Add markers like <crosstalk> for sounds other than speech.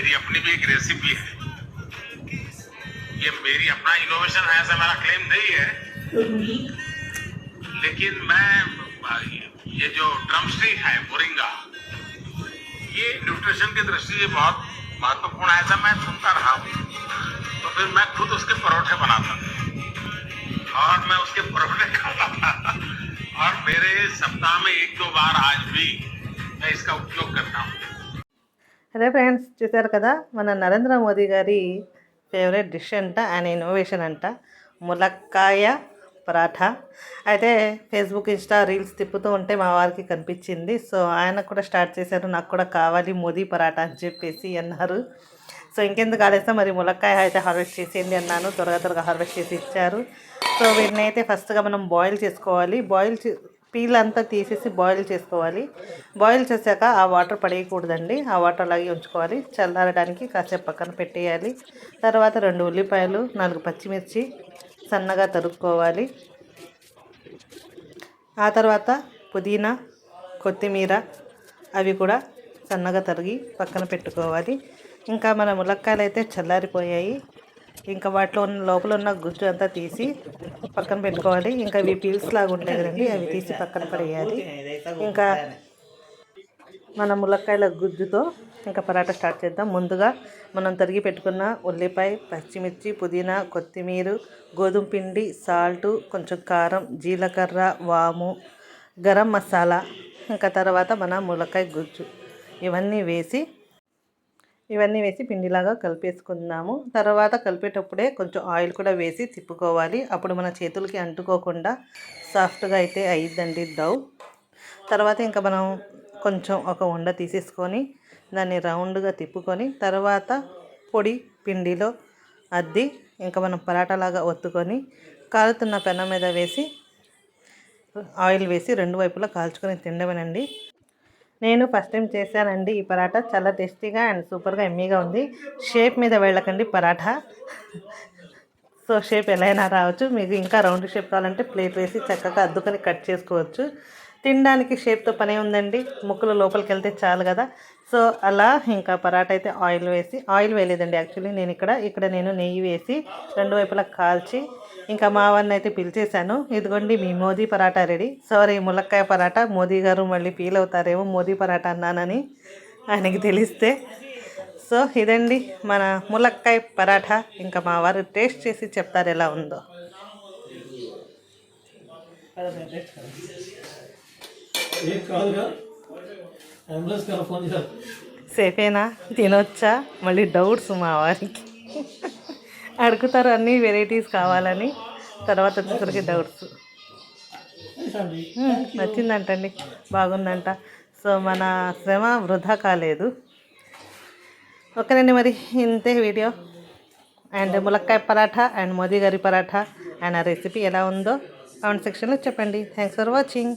मेरी अपनी भी एक रेसिपी है। ये मेरी अपना इनोवेशन है ऐसा मेरा क्लेम नहीं है। लेकिन मैं ये जो ड्रम स्टिक है मोरिंगा ये न्यूट्रिशन की दृष्टि से बहुत महत्वपूर्ण है ऐसा मैं सुनता रहा हूँ। तो फिर मैं खुद उसके परोठे बनाता था और मैं उसके परोठे <laughs> खाता था। और मेरे सप्ताह में एक दो बार आज भी मैं इसका उपयोग करता हूँ। అదే ఫ్రెండ్స్ చూశారు కదా మన నరేంద్ర మోదీ గారి ఫేవరెట్ డిష్ అంట ఆయన ఇన్నోవేషన్ అంట ములక్కాయ పరాఠా. అయితే ఫేస్బుక్ ఇన్స్టా రీల్స్ తిప్పుతూ ఉంటే మా వారికి కనిపించింది. సో ఆయన కూడా స్టార్ట్ చేశారు నాకు కూడా కావాలి మోదీ పరాఠా అని చెప్పేసి అన్నారు. సో ఇంకెందుకు కాలేస్తే మరి ములక్కాయ అయితే హార్వెస్ట్ చేసేయండి అన్నాను త్వరగా త్వరగా హార్వెస్ట్ చేసి ఇచ్చారు. సో వీటిని అయితే ఫస్ట్గా మనం బాయిల్ చేసుకోవాలి. బాయిల్ చే పీల్ అంతా తీసేసి బాయిల్ చేసుకోవాలి. బాయిల్ చేశాక ఆ వాటర్ పడేయకూడదండి. ఆ వాటర్ అలాగే ఉంచుకోవాలి. చల్లారడానికి కాసేపు పక్కన పెట్టేయాలి. తర్వాత రెండు ఉల్లిపాయలు నాలుగు పచ్చిమిర్చి సన్నగా తరుక్కోవాలి. ఆ తర్వాత పుదీనా కొత్తిమీర అవి కూడా సన్నగా తరిగి పక్కన పెట్టుకోవాలి. ఇంకా మన ములక్కాయలు అయితే చల్లారిపోయాయి. ఇంకా వాటిలో ఉన్న లోపల ఉన్న గుజ్జు అంతా తీసి పక్కన పెట్టుకోవాలి. ఇంకా ఇవి పీల్స్ లాగా ఉంటాయి కదండి అవి తీసి పక్కన పడేయాలి. ఇంకా మన ములక్కాయల గుజ్జుతో ఇంకా పరాటా స్టార్ట్ చేద్దాం. ముందుగా మనం తరిగి పెట్టుకున్న ఉల్లిపాయ పచ్చిమిర్చి పుదీనా కొత్తిమీర గోధుమ పిండి సాల్టు కొంచెం కారం జీలకర్ర వాము గరం మసాలా ఇంకా తర్వాత మన ములక్కాయ గుజ్జు. ఇవన్నీ వేసి ఇవన్నీ వేసి పిండిలాగా కలిపేసుకుందాము. తర్వాత కలిపేటప్పుడే కొంచెం ఆయిల్ కూడా వేసి తిప్పుకోవాలి. అప్పుడు మన చేతులకి అంటుకోకుండా సాఫ్ట్గా అయితే అయ్యిద్దండి డవ్ తర్వాత ఇంకా మనం కొంచెం ఒక ఉండ తీసేసుకొని దాన్ని రౌండ్గా తిప్పుకొని తర్వాత పొడి పిండిలో అద్ది ఇంకా మనం పరాటాలాగా ఒత్తుకొని కాలుతున్న పెనం మీద వేసి ఆయిల్ వేసి రెండు వైపులా కాల్చుకొని తినడమేనండి నేను ఫస్ట్ టైం చేశానండి. ఈ పరాటా చాలా టేస్టీగా అండ్ సూపర్గా ఎమ్మీగా ఉంది. షేప్ మీద వెళ్ళకండి పరాఠా సో షేప్ ఎలా అయినా రావచ్చు. మీకు ఇంకా రౌండ్ షేప్ కావాలంటే ప్లేట్ వేసి చక్కగా అద్దుకొని కట్ చేసుకోవచ్చు. తినడానికి షేప్తో పనే ఉందండి. ముక్కలు లోపలికి వెళ్తే చాలు కదా. సో అలా ఇంకా పరాట అయితే ఆయిల్ వేసి ఆయిల్ వేయలేదండి యాక్చువల్లీ నేను ఇక్కడ ఇక్కడ నేను నెయ్యి వేసి రెండు వైపులా కాల్చి ఇంకా మా వారిని అయితే పిలిచేశాను. ఇదిగోండి మీ మోదీ పరాటా రెడీ సారీ ములక్కాయ పరాటా. మోదీ గారు మళ్ళీ ఫీల్ అవుతారేమో మోదీ పరాటా అన్నానని ఆయనకి తెలిస్తే. సో ఇదండి మన ములక్కాయ పరాఠా ఇంకా మా వారు టేస్ట్ చేసి చెప్తారు ఎలా ఉందో. సేఫేనా తినొచ్చా? మళ్ళీ డౌట్స్ మా వారికి. అడుగుతారు అన్ని వెరైటీస్ కావాలని. తర్వాత వచ్చేసరికి డౌట్స్ అండి నచ్చిందంటండి. బాగుందంట. సో మన శ్రమ వృధా కాలేదు. ఓకేనండి మరి ఇంతే వీడియో. అండ్ ములక్కాయ పరాఠా అండ్ మోదీ గారి పరాఠా అండ్ ఆ రెసిపీ ఎలా ఉందో కామెంట్ సెక్షన్లో చెప్పండి. Thanks for watching